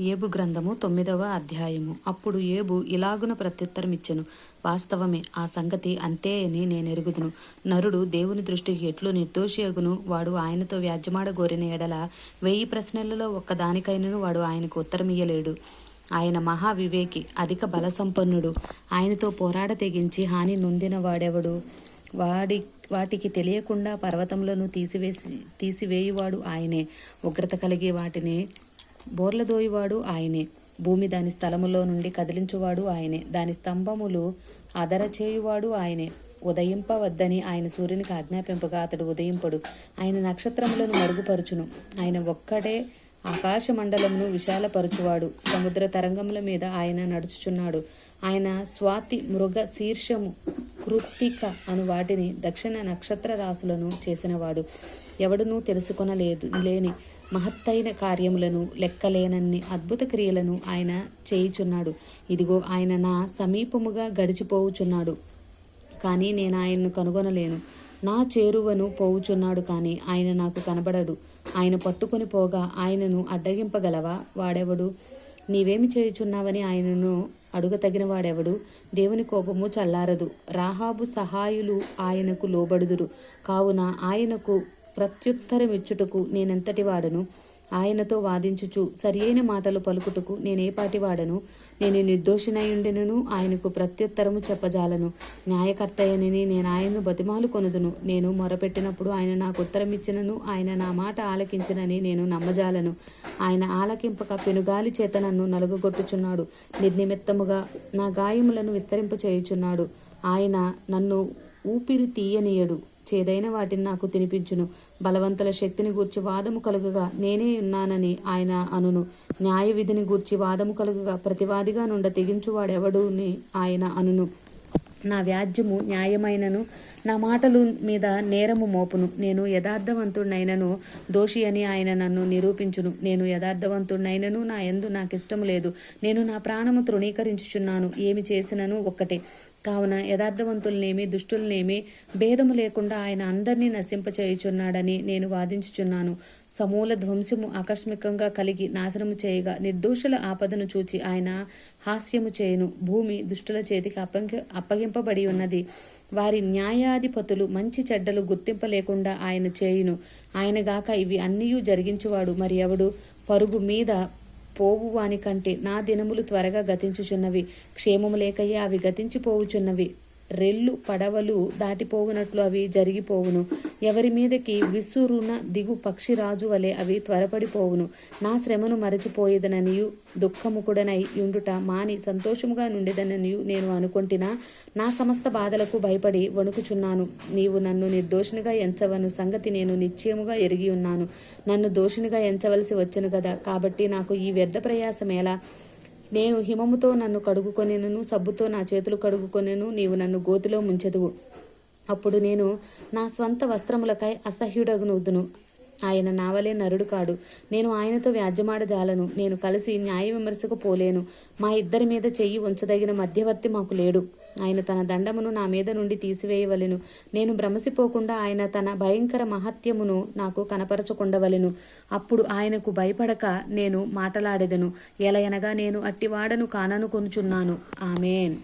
ఏబు గ్రంథము తొమ్మిదవ అధ్యాయము. అప్పుడు ఏబు ఇలాగున ప్రత్యుత్తరమిచ్చెను. వాస్తవమే ఆ సంగతి అంతే అని నేనెరుగుదును. నరుడు దేవుని దృష్టికి ఎట్లు నిర్దోషియగును. వాడు ఆయనతో వ్యాజ్యమాడ గోరిన ఎడల వెయ్యి ప్రశ్నలలో ఒక్కదానికైనను వాడు ఆయనకు ఉత్తరమియ్యలేడు. ఆయన మహా వివేకి అధిక బలసంపన్నుడు. ఆయనతో పోరాడ తెగించి హాని నొందిన వాడెవడు? వాడి వాటికి తెలియకుండా పర్వతములను తీసివేసి తీసివేయువాడు ఆయనే. ఉగ్రత కలిగి వాటిని బోర్లదోయువాడు ఆయనే. భూమి దాని స్థలములో నుండి కదిలించువాడు ఆయనే. దాని స్తంభములు అదరచేయువాడు ఆయనే. ఉదయింపవద్దని ఆయన సూర్యునికి ఆజ్ఞాపింపగా అతడు ఉదయింపడు. ఆయన నక్షత్రములను మరుగుపరుచును. ఆయన ఒక్కడే ఆకాశ మండలమును విశాలపరుచువాడు. సముద్ర తరంగముల మీద ఆయన నడుచుచున్నాడు. ఆయన స్వాతి మృగ శీర్షము కృత్తిక అను వాటిని దక్షిణ నక్షత్ర రాసులను చేసినవాడు. ఎవడునూ తెలుసుకొనలేదు లేని మహత్తైన కార్యములను లెక్కలేనన్ని అద్భుత క్రియలను ఆయన చేయుచున్నాడు. ఇదిగో ఆయన నా సమీపముగా గడిచిపోవుచున్నాడు. కానీ నేను ఆయన్ను కనుగొనలేను. నా చేరువను పోవుచున్నాడు కానీ ఆయన నాకు కనబడడు. ఆయన పట్టుకొని పోగా ఆయనను అడ్డగింపగలవా? వాడెవడు? నీవేమి చేయుచున్నావని ఆయనను అడుగతగిన వాడెవడు? దేవుని కోపము చల్లారదు. రాహాబు సహాయులు ఆయనకు లోబడుదురు. కావున ఆయనకు ప్రత్యుత్తరమిచ్చుటకు నేనెంతటి వాడను? ఆయనతో వాదించుచు సరియైన మాటలు పలుకుటకు నేనేపాటి వాడను నేను నిర్దోషినయుండెనను ఆయనకు ప్రత్యుత్తరము చెప్పజాలను. న్యాయకర్తయ్యనని నేను ఆయన్ను బతిమాలు కొనుదును. నేను మొరపెట్టినప్పుడు ఆయన నాకు ఉత్తరం ఇచ్చినను ఆయన నా మాట ఆలకించినని నేను నమ్మజాలను. ఆయన ఆలకింపక పెనుగాలి చేత నన్ను నలుగుగొట్టుచున్నాడు. నిర్నిమిత్తముగా నా గాయములను విస్తరింప చేయుచున్నాడు ఆయన నన్ను ఊపిరి తీయనీయడు. చేదైన వాటిని నాకు తినిపించును. బలవంతుల శక్తిని గూర్చి వాదము కలుగగా నేనే ఉన్నానని ఆయన అనును. న్యాయ విధిని గూర్చి వాదము కలుగగా ప్రతివాదిగా నుండ తెగించువాడెవడుని ఆయన అనును. నా వ్యాజ్యము న్యాయమైనను నా మాటలు మీద నేరము మోపును. నేను యథార్థవంతుడినైనను దోషి అని ఆయన నన్ను నిరూపించును. నేను యథార్థవంతుడినైనను నా ఎందు నాకిష్టము లేదు. నేను నా ప్రాణము తృణీకరించుచున్నాను. ఏమి చేసినను ఒక్కటే. కావున యథార్థవంతులనేమి దుష్టులనేమి భేదము లేకుండా ఆయన అందరినీ నశింపచేయుచున్నాడని నేను వాదించుచున్నాను. సమూల ధ్వంసము ఆకస్మికంగా కలిగి నాశనము చేయగా నిర్దోషుల ఆపదను చూచి ఆయన హాస్యము చేయును. భూమి దుష్టుల చేతికి అప్పగి అప్పగింపబడి ఉన్నది. వారి న్యాయాధిపతులు మంచి చెడ్డలు గుర్తింప లేకుండా ఆయన చేయును. ఆయనగాక ఇవి అన్నీయూ జరిగించువాడు. మరి ఎవడు? పరుగు మీద పోవు వాని కంటే నా దినములు త్వరగా గతించుచున్నవి. క్షేమము లేకయే అవి గతించిపోవుచున్నవి. రెల్లు పడవలు దాటిపోవునట్లు అవి జరిగిపోవును. ఎవరి మీదకి విసురున దిగు పక్షిరాజు వలె అవి త్వరపడిపోవును. నా శ్రమను మరచిపోయేదననియు దుఃఖముకుడనై యుండుట మాని సంతోషముగా నుండేదననియు నేను అనుకొంటినా నా సమస్త బాధలకు భయపడి వణుకుచున్నాను. నీవు నన్ను నిర్దోషినిగా ఎంచవను సంగతి నేను నిశ్చయముగా ఎరిగి ఉన్నాను. నన్ను దోషినిగా ఎంచవలసి వచ్చను కదా కాబట్టి నాకు ఈ వ్యర్థ ప్రయాసం ఎలా నేను హిమముతో నన్ను కడుగుకొనెను సబ్బుతో నా చేతులు కడుగుకొనెను నీవు నన్ను గోతిలో ముంచెదువు. అప్పుడు నేను నా స్వంత వస్త్రములకై అసహ్యుడగునుదును ఆయన నావలే నరుడు కాడు. నేను ఆయనతో వ్యాజ్యమాడజాలను. నేను కలిసి న్యాయ విమర్శకు పోలేను. మా ఇద్దరి మీద చెయ్యి ఉంచదగిన మధ్యవర్తి మాకు లేడు. ఆయన తన దండమును నా మీద నుండి తీసివేయవలెను. నేను భ్రమసిపోకుండా ఆయన తన భయంకర మహత్యమును నాకు కనపరచకుండవలెను. అప్పుడు ఆయనకు భయపడక నేను మాటలాడెదను. ఎలయనగా నేను అట్టివాడను కానను కొనుచున్నాను. ఆమెన్.